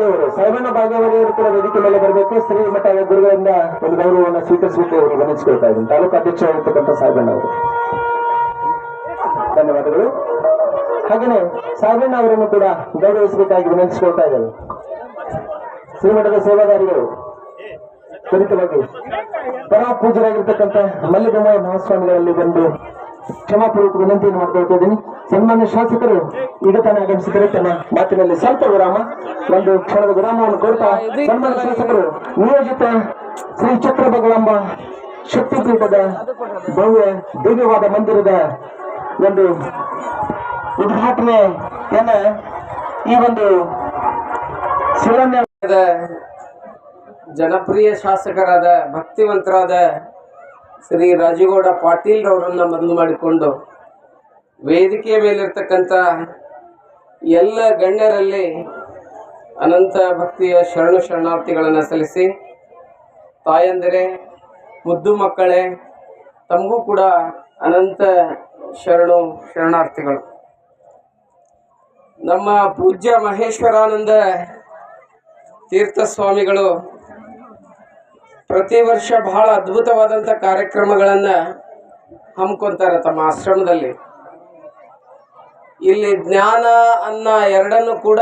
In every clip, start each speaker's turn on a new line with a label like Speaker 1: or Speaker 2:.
Speaker 1: ಭಾಗ್ಯವಾಡಿಯವರು ಸೈಮಣ್ಣ ಕೂಡ ವೇದಿಕೆ ಮೇಲೆ ಬರಬೇಕು. ಶ್ರೀ ಮಠದ ಗುರುಗಳಿಂದ ಒಂದು ಗೌರವವನ್ನು ಸ್ವೀಕರಿಸಬೇಕು ಅವರು ಗಮನಿಸಿಕೊಳ್ತಾ ಇದ್ದೀನಿ. ತಾಲೂಕು ಅಧ್ಯಕ್ಷರಾಗಿರ್ತಕ್ಕಂಥ ಸಾಹೇಬಣ್ಣ ಅವರು. ಧನ್ಯವಾದಗಳು. ಹಾಗೆಯೇ ಸಾಹೇಬಣ್ಣ ಅವರನ್ನು ಕೂಡ ಗೌರವಿಸಬೇಕಾಗಿ ವಿನಂತಿಸಿಕೊಳ್ತಾ ಇದ್ದೇವೆ ಶ್ರೀಮಠದ ಸೇವಾದಾರಿಗಳು, ತ್ವರಿತವಾಗಿ ಪರಾಪೂಜರಾಗಿರ್ತಕ್ಕಂಥ ಮಲ್ಲಿಗಮ್ಮ ಮಹಾಸ್ವಾಮಿಗಳಲ್ಲಿ ಬಂದು ಕ್ಷಮಾಪೂರ್ವಕ ವಿನಂತಿಯನ್ನು ಮಾಡ್ಕೊಳ್ತಾ ಇದ್ದೀನಿ. ಸನ್ಮಾನ್ಯ ಶಾಸಕರು, ಈಗ ತಾನೇ ಆಗಮಿಸಿದರೆ ತಮ್ಮ ಮಾತಿನಲ್ಲಿ ಸ್ವಲ್ಪ ವಿರಾಮ, ಒಂದು ಕ್ಷಣದ ವಿರಾಮವನ್ನು ಕೊಡ್ತಾ ಸನ್ಮಾನ್ಯ ಶಾಸಕರು, ನಿಯೋಜಿತ ಶ್ರೀ ಚಕ್ರ ಬಗಳಂಬ ಶಕ್ತಿಪೀಠದ ಭವ್ಯ, ದಿವ್ಯವಾದ ಮಂದಿರದ ಒಂದು ಉದ್ಘಾಟನೆಯನ್ನ ಈ ಒಂದು ಶಿಲಾನ್ಯಾಸ
Speaker 2: ದ ಜನಪ್ರಿಯ ಶಾಸಕರಾದ ಭಕ್ತಿವಂತರಾದ ಶ್ರೀ ರಾಜೇಗೌಡ ಪಾಟೀಲ್ ಅವರನ್ನ ಮೊದಲು ಮಾಡಿಕೊಂಡು ವೇದಿಕೆಯ ಮೇಲಿರ್ತಕ್ಕಂಥ ಎಲ್ಲ ಗಣ್ಯರಲ್ಲಿ ಅನಂತ ಭಕ್ತಿಯ ಶರಣು ಶರಣಾರ್ಥಿಗಳನ್ನು ಸಲ್ಲಿಸಿ, ತಾಯಂದರೆ, ಮುದ್ದು ಮಕ್ಕಳೇ, ತಮಗೂ ಕೂಡ ಅನಂತ ಶರಣು ಶರಣಾರ್ಥಿಗಳು. ನಮ್ಮ ಪೂಜ್ಯ ಮಹೇಶ್ವರಾನಂದ ತೀರ್ಥ ಸ್ವಾಮಿಗಳು ಪ್ರತಿ ವರ್ಷ ಬಹಳ ಅದ್ಭುತವಾದಂಥ ಕಾರ್ಯಕ್ರಮಗಳನ್ನು ಹಮ್ಮಿಕೊಂತಾರೆ ತಮ್ಮ ಆಶ್ರಮದಲ್ಲಿ. ಇಲ್ಲಿ ಜ್ಞಾನ ಅನ್ನ ಎರಡನ್ನು ಕೂಡ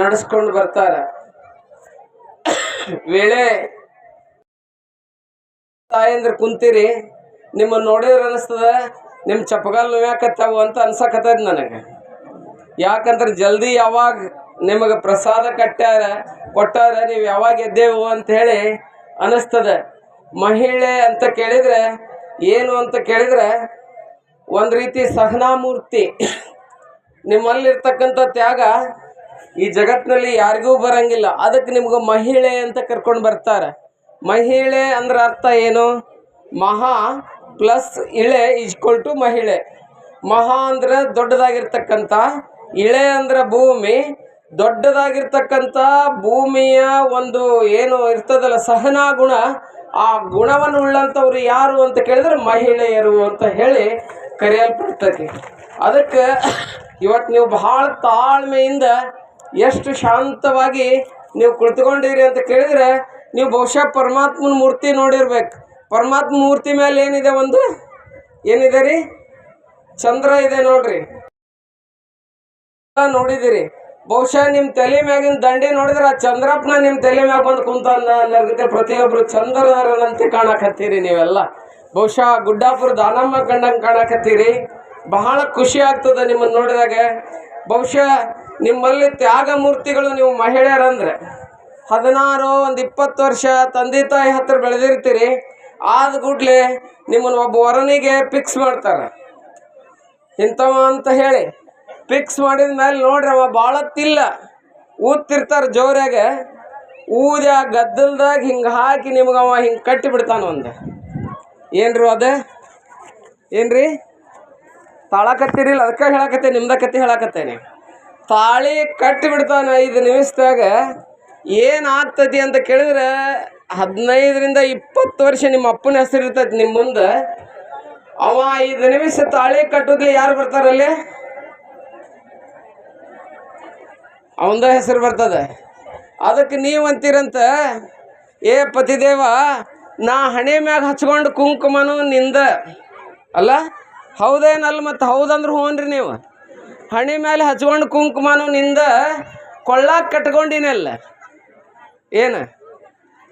Speaker 2: ನಡೆಸ್ಕೊಂಡು ಬರ್ತಾರೆ. ವೇಳೆ ತಾಯಂದ್ರೆ ಕುಂತೀರಿ ನಿಮ್ಮ ನೋಡಿದ್ರೆ ಅನಿಸ್ತದ ನಿಮ್ಮ ಚಪ್ಪಗಾಲ್ ನೋವ್ಯಾಕತ್ತಾವು ಅಂತ ಅನ್ಸಕತ್ತದ ನನಗೆ. ಯಾಕಂದ್ರೆ ಜಲ್ದಿ ಯಾವಾಗ ನಿಮಗೆ ಪ್ರಸಾದ ಕಟ್ಟ್ಯಾರ, ಕೊಟ್ಟಾರ, ನೀವು ಯಾವಾಗ ಎದ್ದೇವು ಅಂತ ಹೇಳಿ ಅನಿಸ್ತದ. ಮಹಿಳೆ ಅಂತ ಕೇಳಿದ್ರೆ, ಏನು ಅಂತ ಕೇಳಿದ್ರೆ, ಒಂದು ರೀತಿ ಸಹನಾಮೂರ್ತಿ. ನಿಮ್ಮಲ್ಲಿರ್ತಕ್ಕಂಥ ತ್ಯಾಗ ಈ ಜಗತ್ತಿನಲ್ಲಿ ಯಾರಿಗೂ ಬರಂಗಿಲ್ಲ. ಅದಕ್ಕೆ ನಿಮ್ಗೆ ಮಹಿಳೆ ಅಂತ ಕರ್ಕೊಂಡು ಬರ್ತಾರೆ. ಮಹಿಳೆ ಅಂದ್ರೆ ಅರ್ಥ ಏನು? ಮಹಾ ಪ್ಲಸ್ ಇಳೆ ಈಜ್ಕೊಲ್ ಟು ಮಹಿಳೆ. ಮಹಾ ಅಂದ್ರೆ ದೊಡ್ಡದಾಗಿರ್ತಕ್ಕಂಥ, ಇಳೆ ಅಂದ್ರೆ ಭೂಮಿ ದೊಡ್ಡದಾಗಿರ್ತಕ್ಕಂಥ ಭೂಮಿಯ ಒಂದು ಏನು ಇರ್ತದಲ್ಲ ಸಹನಾ ಗುಣ, ಆ ಗುಣವನ್ನು ಉಳ್ಳಂಥವ್ರು ಯಾರು ಅಂತ ಕೇಳಿದ್ರೆ ಮಹಿಳೆಯರು ಅಂತ ಹೇಳಿ ಕರೆಯಲ್ಪಡ್ತೈತಿ ಅದಕ್ಕೆ ಇವತ್ತು ನೀವು ಬಹಳ ತಾಳ್ಮೆಯಿಂದ ಎಷ್ಟು ಶಾಂತವಾಗಿ ನೀವು ಕುಳಿತುಕೊಂಡಿರಿ ಅಂತ ಕೇಳಿದ್ರೆ ನೀವು ಬಹುಶಃ ಪರಮಾತ್ಮನ ಮೂರ್ತಿ ನೋಡಿರ್ಬೇಕು. ಪರಮಾತ್ಮ ಮೂರ್ತಿ ಮೇಲೆ ಏನಿದೆ ಒಂದು? ಏನಿದೆ ರೀ? ಚಂದ್ರ ಇದೆ ನೋಡ್ರಿ. ನೋಡಿದಿರಿ. ಬಹುಶಃ ನಿಮ್ಮ ತಲೆ ಮ್ಯಾಗಿನ ದಂಡಿ ನೋಡಿದ್ರೆ ಆ ಚಂದ್ರಪ್ಪನ ನಿಮ್ಮ ತಲೆ ಮ್ಯಾಗ ಬಂದು ಕುಂತ ಅನ್ನೋದಕ್ಕೆ ಪ್ರತಿಯೊಬ್ಬರು ಚಂದ್ರನಂತೆ ಕಾಣಕತ್ತೀರಿ ನೀವೆಲ್ಲ. ಬಹುಶಃ ಗುಡ್ಡಾಪುರ ದಾನಮ್ಮ ಕಂಡಂಗೆ ಕಾಣಕತ್ತೀರಿ. ಬಹಳ ಖುಷಿ ಆಗ್ತದೆ ನಿಮ್ಮನ್ನು ನೋಡಿದಾಗ. ಬಹುಶಃ ನಿಮ್ಮಲ್ಲಿ ತ್ಯಾಗ ಮೂರ್ತಿಗಳು ನೀವು ಮಹಿಳೆಯರಂದ್ರೆ. ಹದಿನಾರು, ಒಂದು ಇಪ್ಪತ್ತು ವರ್ಷ ತಂದೆ ತಾಯಿ ಹತ್ರ ಬೆಳೆದಿರ್ತೀರಿ. ಆದ ಕೂಡಲೇ ನಿಮ್ಮನ್ನು ಒಬ್ಬ ವರನಿಗೆ ಫಿಕ್ಸ್ ಮಾಡ್ತಾರೆ. ಇಂಥವ ಅಂತ ಹೇಳಿ. ಫಿಕ್ಸ್ ಮಾಡಿದ ಮೇಲೆ ನೋಡ್ರಿ ಅವ ಭಾಳತ್ತಿಲ್ಲ ಊದ್ತಿರ್ತಾರೆ ಜೋರಾಗೆ. ಊದ ಗದ್ದಲ್ದಾಗ ಹಿಂಗೆ ಹಾಕಿ ನಿಮ್ಗೆ ಅವ ಹಿಂಗೆ ಕಟ್ಟಿ ಬಿಡ್ತಾನ ಒಂದು. ಏನ್ರಿ ಅದ? ಏನ್ರಿ? ತಾಳಕತ್ತೀರಿಲ್ಲ ಅದಕ್ಕೆ ಹೇಳಕತ್ತೆ, ನಿಮ್ದ ಕತೆ ಹೇಳಕತ್ತೇನೆ. ತಾಳಿ ಕಟ್ಟಿ ಬಿಡ್ತಾನ ಐದು ನಿಮಿಷದಾಗ. ಏನಾಗ್ತತಿ ಅಂತ ಕೇಳಿದ್ರೆ ಹದಿನೈದರಿಂದ ಇಪ್ಪತ್ತು ವರ್ಷ ನಿಮ್ಮ ಅಪ್ಪನ ಹೆಸರು ಇರ್ತೈತಿ ನಿಮ್ಮ ಮುಂದೆ. ಅವ ಐದು ನಿಮಿಷ ತಾಳಿ ಕಟ್ಟೋದ್ಲಿ ಯಾರು ಬರ್ತಾರಲ್ಲಿ? ಅವಂದ ಹೆಸರು ಬರ್ತದೆ. ಅದಕ್ಕೆ ನೀವು ಅಂತೀರಂತ, ಏ ಪತಿದೇವ, ನಾ ಹಣೆ ಮ್ಯಾಗ ಹಚ್ಕೊಂಡು ಕುಂಕುಮನು ನಿಂದ. ಅಲ್ಲ? ಹೌದೇನಲ್ಲ ಮತ್ತು ಹೌದಂದ್ರೆ ಹ್ಞೂನ್ರಿ ನೀವು. ಹಣೆ ಮೇಲೆ ಹಚ್ಕೊಂಡು ಕುಂಕುಮನು ನಿಂದ ಕೊಳ್ಳ ಕಟ್ಕೊಂಡಿನಲ್ಲ. ಏನು?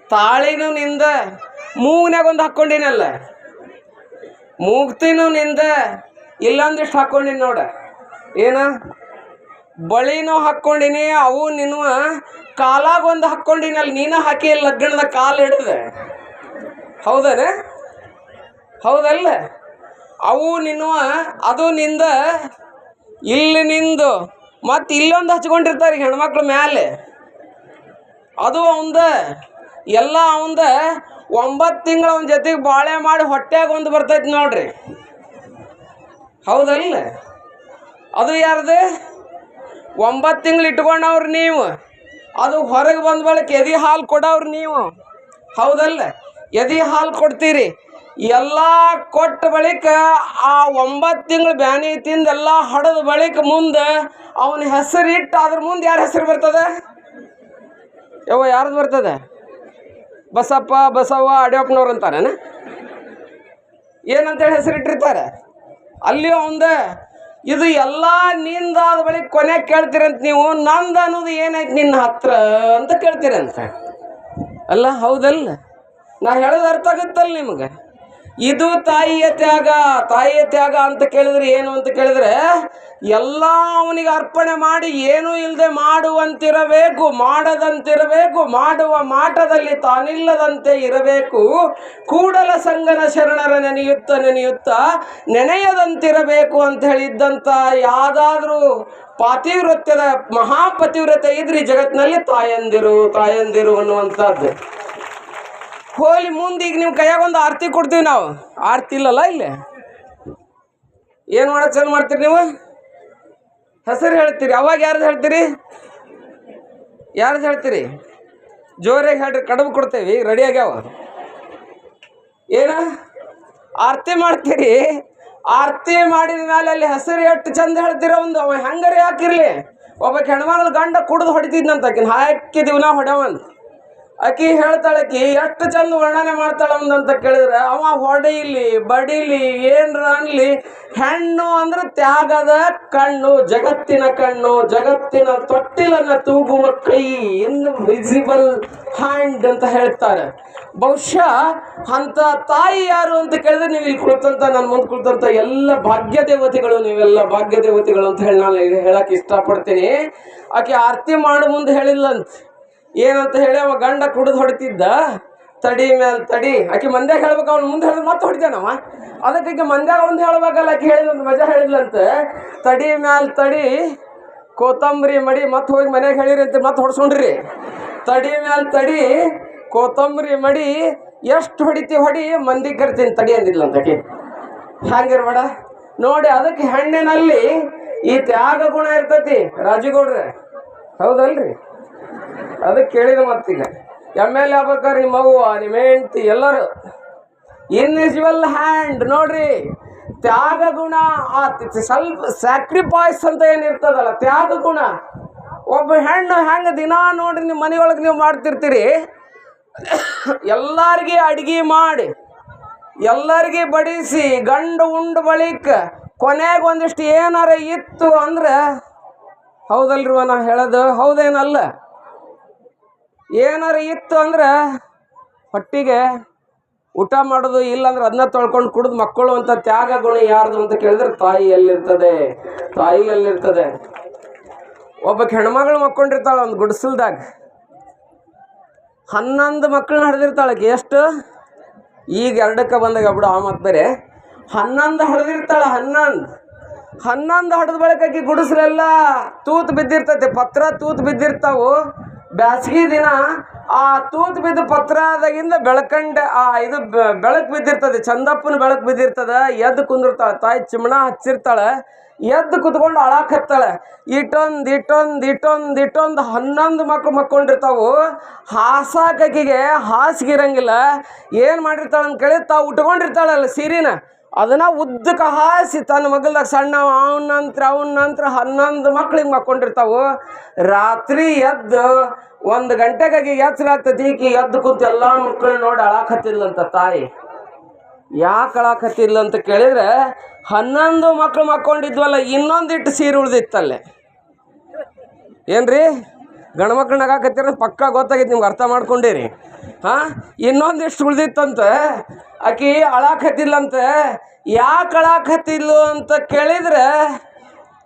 Speaker 2: ತಾಳಿನೂ ನಿಂದ ಮೂಗ್ನ್ಯಾಗ ಒಂದು ಹಾಕ್ಕೊಂಡಿನಲ್ಲ ಮೂಗ್ತಿನೂ ನಿಂದ ಇಲ್ಲೊಂದಿಷ್ಟು ಹಾಕ್ಕೊಂಡಿನಿ ನೋಡ. ಏನು? ಬಳಿನೂ ಹಾಕ್ಕೊಂಡಿನಿ, ಅವು ನಿನ್ವ ಕಾಲಾಗೊಂದು ಹಾಕ್ಕೊಂಡಿನಿ, ಅಲ್ಲಿ ನೀನು ಹಾಕಿ ಲಗ್ನದ ಕಾಲು ಹಿಡ್ದೆ. ಹೌದನ? ಹೌದಲ್ಲ? ಅವು ನಿನ್ವ, ಅದು ನಿಂದ ಇಲ್ಲಿ ನಿಂದು, ಮತ್ತು ಇಲ್ಲೊಂದು ಹಚ್ಕೊಂಡಿರ್ತಾರೆ ಹೆಣ್ಮಕ್ಳ ಮ್ಯಾಲೆ. ಅದು ಅವಂದ, ಎಲ್ಲ ಅವಂದ ಒಂಬತ್ತು ತಿಂಗಳು ಅವನ ಜೊತೆಗೆ ಬಾಳೆ ಮಾಡಿ ಹೊಟ್ಯಾಗ ಒಂದು ಬರ್ತೈತಿ ನೋಡ್ರಿ. ಹೌದಲ್ಲ? ಅದು ಯಾರ್ದು? ಒಂಬತ್ತು ತಿಂಗಳು ಇಟ್ಕೊಂಡವ್ರು ನೀವು. ಅದು ಹೊರಗೆ ಬಂದ ಬಳಿಕ ಎದೆ ಹಾಲು ಕೊಡೋರು ನೀವು. ಹೌದಲ್ಲ? ಎದೆ ಹಾಲು ಕೊಡ್ತೀರಿ. ಎಲ್ಲ ಕೊಟ್ಟ ಬಳಿಕ ಆ ಒಂಬತ್ತು ತಿಂಗಳು ಬ್ಯಾನಿ ತಿಂದು ಎಲ್ಲ ಹಡದ ಬಳಿಕ ಮುಂದೆ ಅವನ ಹೆಸರು ಇಟ್ಟು ಅದ್ರ ಮುಂದೆ ಯಾರ ಹೆಸರು ಬರ್ತದೆ? ಯವ್ವ, ಯಾರ್ದು ಬರ್ತದೆ? ಬಸಪ್ಪ, ಬಸವ್ವ ಅಡಿಯಪ್ಪನವ್ರು ಅಂತಾರೇನ? ಏನಂತೇಳಿ ಹೆಸರಿಟ್ಟಿರ್ತಾರೆ ಅಲ್ಲಿ ಅವಂದ ಇದು ಎಲ್ಲ ನಿಂದಾದ ಬಳಿಕ ಕೊನೆಗೆ ಕೇಳ್ತೀರಂತ ನೀವು, ನಂದು ಅನ್ನೋದು ಏನೈತಿ ನಿನ್ನ ಹತ್ರ ಅಂತ ಕೇಳ್ತೀರಂತ ಅಲ್ಲ, ಹೌದಲ್ಲ? ನಾ ಹೇಳೋದು ಅರ್ಥ ಆಗುತ್ತಲ್ಲ ನಿಮಗೆ? ಇದು ತಾಯಿಯ ತ್ಯಾಗ ತಾಯಿಯ ತ್ಯಾಗ ಅಂತ ಕೇಳಿದ್ರೆ ಏನು ಅಂತ ಕೇಳಿದ್ರೆ, ಎಲ್ಲ ಅವನಿಗೆ ಅರ್ಪಣೆ ಮಾಡಿ ಏನೂ ಇಲ್ಲದೆ ಮಾಡುವಂತಿರಬೇಕು, ಮಾಡದಂತಿರಬೇಕು, ಮಾಡುವ ಮಾಟದಲ್ಲಿ ತಾನಿಲ್ಲದಂತೆ ಇರಬೇಕು, ಕೂಡಲ ಸಂಗನ ಶರಣರ ನೆನೆಯುತ್ತ ನೆನೆಯುತ್ತ ನೆನೆಯದಂತಿರಬೇಕು ಅಂತ ಹೇಳಿದ್ದಂಥ ಯಾವುದಾದ್ರೂ ಪಾತಿವ್ರತ್ಯದ ಮಹಾಪತಿವ್ರತೆ ಇದ್ರಿ ಜಗತ್ತಿನಲ್ಲಿ ತಾಯಂದಿರು ತಾಯಂದಿರು ಅನ್ನುವಂಥದ್ದು. ಹೋಲಿ ಮುಂದೆ ಈಗ ನಿಮ್ಮ ಕೈಯಾಗ ಒಂದು ಆರತಿ ಕೊಡ್ತೀವಿ ನಾವು. ಆರತಿ ಇಲ್ಲಲ್ಲ ಇಲ್ಲಿ? ಏನು ಮಾಡೋ ಚಾಲು ಮಾಡ್ತೀರಿ ನೀವು? ಹೆಸರು ಹೇಳ್ತೀರಿ. ಅವಾಗ ಯಾರ್ದು ಹೇಳ್ತೀರಿ? ಯಾರ್ದು ಹೇಳ್ತೀರಿ? ಜೋರಾಗಿ ಹೇಳ್ರಿ, ಕಡುಬು ಕೊಡ್ತೇವೆ ರೆಡಿ ಆಗ್ಯಾವ. ಏನ? ಆರತಿ ಮಾಡ್ತೀರಿ? ಆರತಿ ಮಾಡಿದ ಮೇಲೆ ಅಲ್ಲಿ ಹೆಸರು ಎಷ್ಟು ಚಂದ ಹೇಳ್ತೀರ ಒಂದು? ಅವ ಹೆಂಗಾರೆ ಹಾಕಿರ್ಲಿ? ಒಬ್ಬ ಹೆಣ್ಮಗಳು ಗಂಡ ಕುಡಿದು ಹೊಡಿತಿದ್ನಂತ ಹಾಕಿದೀವಿ ನಾವು ಹೊಡೆವಂತ ಆಕಿ ಹೇಳ್ತಾಳಕಿ ಎಷ್ಟು ಚಂದ ವರ್ಣನೆ ಮಾಡ್ತಾಳ ಅಂತ ಕೇಳಿದ್ರೆ, ಅವ ಹೊಡೀಲಿ, ಬಡಿಲಿ, ಏನ್ರ ಅನ್ಲಿ, ಹೆಣ್ಣು ಅಂದ್ರೆ ತ್ಯಾಗದ ಕಣ್ಣು, ಜಗತ್ತಿನ ಕಣ್ಣು, ಜಗತ್ತಿನ ತೊಟ್ಟಿಲನ್ನ ತೂಗುವ ಕೈ, ಇನ್ನು ವಿಸಿಬಲ್ ಹ್ಯಾಂಡ್ ಅಂತ ಹೇಳ್ತಾರೆ. ಬಹುಶಃ ಅಂತ ತಾಯಿ ಯಾರು ಅಂತ ಕೇಳಿದ್ರೆ ನೀವು ಇಲ್ಲಿ ಕುಳಿತಂತ ನನ್ನ ಮುಂದೆ ಕುಳಿತಂತ ಎಲ್ಲ ಭಾಗ್ಯ ದೇವತೆಗಳು ನೀವೆಲ್ಲ ಭಾಗ್ಯ ದೇವತೆಗಳು ಅಂತ ಹೇಳಿ ನಾನು ಹೇಳಕ್ಕೆ ಹೇಳಕ್ ಇಷ್ಟಪಡ್ತೀನಿ. ಆಕೆ ಆರತಿ ಮಾಡು ಮುಂದೆ ಹೇಳಿಲ್ಲಂತ ಏನಂತ ಹೇಳಿ ಅವ ಗಂಡ ಕುಡಿದು ಹೊಡಿತಿದ್ದ. ತಡಿ ಮ್ಯಾಲ ತಡಿ. ಆಕೆ ಮಂದ್ಯಾಗ ಹೇಳ್ಬೇಕು, ಅವ್ನು ಮುಂದೆ ಹೇಳಿದ್ರೆ ಮತ್ತೆ ಹೊಡಿತೇನವ? ಅದಕ್ಕೆ ಈಗ ಮಂದ್ಯಾಗ ಒಂದು ಹೇಳ್ಬೇಕಲ್ಲ, ಆಕೆ ಒಂದು ಮಜಾ ಹೇಳಿದ್ಲಂತ. ತಡಿ ಮ್ಯಾಲ ತಡಿ. ಕೋತಂಬರಿ ಮಡಿ ಮತ್ತೆ ಹೋಗಿ ಮನೆಗೆ ಹೇಳಿರಿ ಅಂತ ಮತ್ತೆ ಹೊಡ್ಸ್ಕೊಂಡ್ರಿ. ತಡಿ ಮ್ಯಾಲ ತಡಿ. ಕೋತಂಬರಿ ಮಡಿ ಎಷ್ಟು ಹೊಡಿತಿ ಹೊಡಿ, ಮಂದಿ ಕರಿತೀನಿ ತಡಿ ಅಂದಿದ್ಲಂತ ಆಕೆ. ಹ್ಯಾಂಗಿರ್ಬೇಡ. ನೋಡಿ ಅದಕ್ಕೆ ಹೆಣ್ಣಿನಲ್ಲಿ ಈ ತ್ಯಾಗ ಗುಣ ಇರ್ತೈತಿ ರಾಜುಗೌಡ್ರೆ. ಹೌದಲ್ರಿ? ಅದಕ್ಕೆ ಕೇಳಿದ ಮತ್ತೀಗ, ಎಂ ಎಲ್ ಎ ಆಗ್ಬೇಕಾರೆ ನಿಮ್ಮ ಮಗು, ನಿಮ್ಮ ಹೆಂಡ್ತಿ ಎಲ್ಲರೂ ಇನ್ವಿಸಿಬಲ್ ಹ್ಯಾಂಡ್ ನೋಡ್ರಿ, ತ್ಯಾಗ ಗುಣ, ಆ ಸ್ವಲ್ಪ ಸ್ಯಾಕ್ರಿಫೈಸ್ ಅಂತ ಏನಿರ್ತದಲ್ಲ, ತ್ಯಾಗ ಗುಣ, ಒಬ್ಬ ಹೆಣ್ಣು ಹೆಂಗೆ ದಿನ ನೋಡ್ರಿ ನಿಮ್ಮ ಮನೆಯೊಳಗೆ ನೀವು ಮಾಡ್ತಿರ್ತೀರಿ, ಎಲ್ಲರಿಗೆ ಅಡ್ಗೆ ಮಾಡಿ, ಎಲ್ಲರಿಗೆ ಬಡಿಸಿ, ಗಂಡು ಉಂಡು ಬಳಿಕ, ಕೊನೆಗೆ ಒಂದಿಷ್ಟು ಏನಾರ ಇತ್ತು ಅಂದ್ರೆ ಹೌದಲ್ರಿವ ನಾ ಹೇಳೋದು ಹೌದೇನಲ್ಲ ಏನಾರ ಇತ್ತು ಅಂದ್ರೆ ಹೊಟ್ಟಿಗೆ ಊಟ ಮಾಡೋದು ಇಲ್ಲಾಂದ್ರೆ ಅದನ್ನ ತೊಳ್ಕೊಂಡು ಕುಡಿದು ಮಕ್ಕಳು ಅಂತ ತ್ಯಾಗ ಗುಣ ಯಾರ್ದು ಅಂತ ಕೇಳಿದ್ರೆ ತಾಯಿ ಎಲ್ಲಿರ್ತದೆ ತಾಯಿ ಎಲ್ಲಿರ್ತದೆ ಒಬ್ಬ ಹೆಣ್ಮಗಳು ಮಕ್ಕೊಂಡಿರ್ತಾಳೆ ಒಂದು ಗುಡಿಸಲ್ದಾಗ. ಹನ್ನೊಂದು ಮಕ್ಕಳನ್ನ ಹಡ್ದಿರ್ತಾಳೆ ಎಷ್ಟು? ಈಗ ಎರಡಕ್ಕೆ ಬಂದಾಗ ಬಿಡು, ಆ ಮತ್ತೆ ಬೇರೆ. ಹನ್ನೊಂದು ಹಡ್ದಿರ್ತಾಳೆ, ಹನ್ನೊಂದು. ಹನ್ನೊಂದು ಹಡ್ದ ಬಳಿಕ ಗುಡಿಸ್ರೆಲ್ಲ. ತೂತು ಬಿದ್ದಿರ್ತೈತೆ, ಪತ್ರ ತೂತು ಬಿದ್ದಿರ್ತಾವು. ಬ್ಯಾಸಗಿ ದಿನ ಆ ತೂತ್ ಬಿದ್ದ ಪತ್ರದಾಗಿಂದ ಬೆಳಕಂಡ, ಆ ಇದು ಬೆಳಕು ಬಿದ್ದಿರ್ತದೆ, ಚಂದಪ್ಪನ ಬೆಳಕು ಬಿದ್ದಿರ್ತದ, ಎದ್ದು ಕುಂದಿರ್ತಾಳೆ, ತಾಯಿ ಚಿಮಣ ಹಚ್ಚಿರ್ತಾಳೆ, ಎದ್ದು ಕುತ್ಕೊಂಡು ಅಳಾಕತ್ತಾಳೆ. ಇಟ್ಟೊಂದು ಇಟ್ಟೊಂದು ಇಟ್ಟೊಂದು ಇಟ್ಟೊಂದು ಹನ್ನೊಂದು ಮಕ್ಳು ಮಕ್ಕೊಂಡಿರ್ತಾವು. ಹಾಸಾಕಿಗೆ ಹಾಸಿಗೆ ಇರಂಗಿಲ್ಲ. ಏನು ಮಾಡಿರ್ತಾಳೆ ಅಂತ ಕೇಳಿ ತಾವು ಉಟ್ಕೊಂಡಿರ್ತಾಳಲ್ಲ ಸೀರಿನ. ಅದನ್ನ ಉದ್ದಕ್ಕೆ ಹಾಸಿ ತನ್ನ ಮಗಲ್ದಾಗ ಸಣ್ಣ ಅವನ ನಂತರ ಅವನ ನಂತರ ಹನ್ನೊಂದು ಮಕ್ಳಿಗೆ ಮಕ್ಕೊಂಡಿರ್ತಾವು. ರಾತ್ರಿ ಎದ್ದು ಒಂದು ಗಂಟೆಗಾಗಿ ಎಚ್ಚರ ಆಗ್ತದೆ ಈಕಿ ಎದ್ದು ಕೂತು ಎಲ್ಲ ಮಕ್ಕಳು ನೋಡಿ ಅಳಾಕತ್ತಿಲ್ಲಂತ ತಾಯಿ. ಯಾಕೆ ಅಳಾಕತ್ತಿಲ್ಲ ಅಂತ ಕೇಳಿದ್ರೆ ಹನ್ನೊಂದು ಮಕ್ಳು ಮಕ್ಕೊಂಡಿದ್ವಲ್ಲ, ಇನ್ನೊಂದಿಟ್ಟು ಸೀರೆ ಉಳ್ದಿತ್ತಲ್ಲೇ. ಏನ್ರಿ? ಗಂಡು ಮಕ್ಳು ನಗಾಕತ್ತೀರ ಪಕ್ಕ ಗೊತ್ತಾಗೈತಿ, ನಿಮ್ಗೆ ಅರ್ಥ ಮಾಡ್ಕೊಂಡೇರಿ. ಹಾಂ? ಇನ್ನೊಂದಿಷ್ಟು ಉಳ್ದಿತ್ತಂತ, ಆಕಿ ಅಳಾಕತ್ತಿಲ್ಲಂತೆ. ಯಾಕೆ ಅಳಾಕತ್ತಿಲ್ಲ ಅಂತ ಕೇಳಿದ್ರೆ,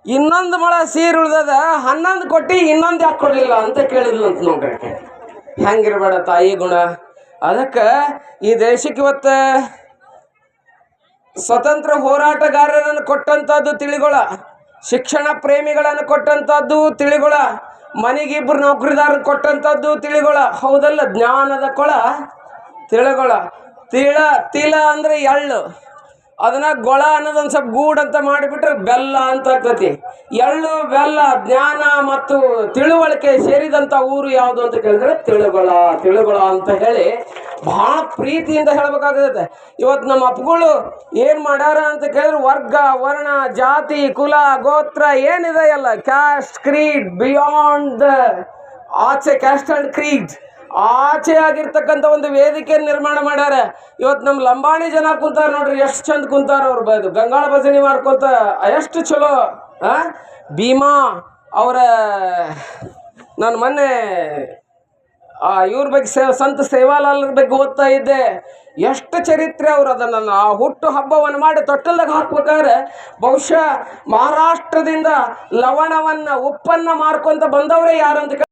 Speaker 2: ಇನ್ನೊಂದು ಮೊಳ ಸೀರೆ ಉಳ್ದದ, ಹನ್ನೊಂದು ಕೊಟ್ಟು ಇನ್ನೊಂದು ಯಾಕೆ ಕೊಡಲಿಲ್ಲ ಅಂತ ಕೇಳಿದ್ಲು ಅಂತ ನೋಡ್ರಿ ಹೆಂಗಿರ್ಬೇಡ ತಾಯಿ ಗುಣ. ಅದಕ್ಕೆ ಈ ದೇಶಕ್ಕೆ ಇವತ್ತು ಸ್ವತಂತ್ರ ಹೋರಾಟಗಾರರನ್ನು ಕೊಟ್ಟಂಥದ್ದು ತಿಳಿಗೊಳ, ಶಿಕ್ಷಣ ಪ್ರೇಮಿಗಳನ್ನು ಕೊಟ್ಟಂಥದ್ದು ತಿಳಿಗೊಳ. ಮನೆಗಿಬ್ಬರು ನೌಕರಿದಾರ ಕೊಟ್ಟಂಥದ್ದು ತಿಳಿಗೊಳ. ಹೌದಲ್ಲ ಜ್ಞಾನದ ಕೊಳ? ತಿಳಗೊಳ. ತಿಳ ತಿಲ ಅಂದರೆ ಎಳ್ಳು. ಅದನ್ನ ಗೊಳ ಅನ್ನೋದೊಂದು ಸ್ವಲ್ಪ ಗೂಡ್ ಅಂತ ಮಾಡಿಬಿಟ್ರೆ ಬೆಲ್ಲ ಅಂತ ಆಗ್ತತಿ. ಎಳ್ಳು, ಬೆಲ್ಲ, ಜ್ಞಾನ ಮತ್ತು ತಿಳುವಳಿಕೆ ಸೇರಿದಂಥ ಊರು ಯಾವುದು ಅಂತ ಕೇಳಿದ್ರೆ ತಿಳುಗೊಳ ತಿಳುಗೊಳ ಅಂತ ಹೇಳಿ ಬಹಳ ಪ್ರೀತಿಯಿಂದ ಹೇಳ್ಬೇಕಾಗತ್ತೆ. ಇವತ್ತು ನಮ್ಮ ಅಪ್ಪಗಳು ಏನು ಮಾಡ್ಯಾರ ಅಂತ ಕೇಳಿದ್ರೆ ವರ್ಗ, ವರ್ಣ, ಜಾತಿ, ಕುಲ, ಗೋತ್ರ ಏನಿದೆ ಎಲ್ಲ ಕ್ಯಾಸ್ಟ್ ಕ್ರೀಡ್ ಬಿಯಾಂಡ್ ದ ಆಚೆ ಕ್ಯಾಸ್ಟ್ ಅಂಡ್ ಕ್ರೀಡ್ ಆಚೆ ಆಗಿರ್ತಕ್ಕಂಥ ಒಂದು ವೇದಿಕೆ ನಿರ್ಮಾಣ ಮಾಡ್ಯಾರ. ಇವತ್ತು ನಮ್ಮ ಲಂಬಾಣಿ ಜನ ಕುಂತಾರ ನೋಡ್ರಿ, ಎಷ್ಟು ಚಂದ ಕುಂತಾರ ಅವ್ರು ಬದು ಗಂಗಾಳ ಭಜನೆ ಮಾಡ್ಕೊಂತ, ಎಷ್ಟು ಚಲೋ, ಆ? ಭೀಮಾ ಅವರ, ನಾನು ಮೊನ್ನೆ ಇವ್ರ ಬಗ್ಗೆ ಸೇ ಸಂತ ಸೇವಾಲಾಲ್ರ ಬಗ್ಗೆ ಓದ್ತಾ ಇದ್ದೆ. ಎಷ್ಟು ಚರಿತ್ರೆ ಅವರು ಅದನ್ನು ಆ ಹುಟ್ಟು ಹಬ್ಬವನ್ನು ಮಾಡಿ ತೊಟ್ಟಲ್ದಾಗ ಹಾಕ್ಬೇಕಾದ್ರೆ ಬಹುಶಃ ಮಹಾರಾಷ್ಟ್ರದಿಂದ ಲವಣವನ್ನು ಉಪ್ಪನ್ನು ಮಾರ್ಕೊಂತ ಬಂದವರೇ ಯಾರಂತ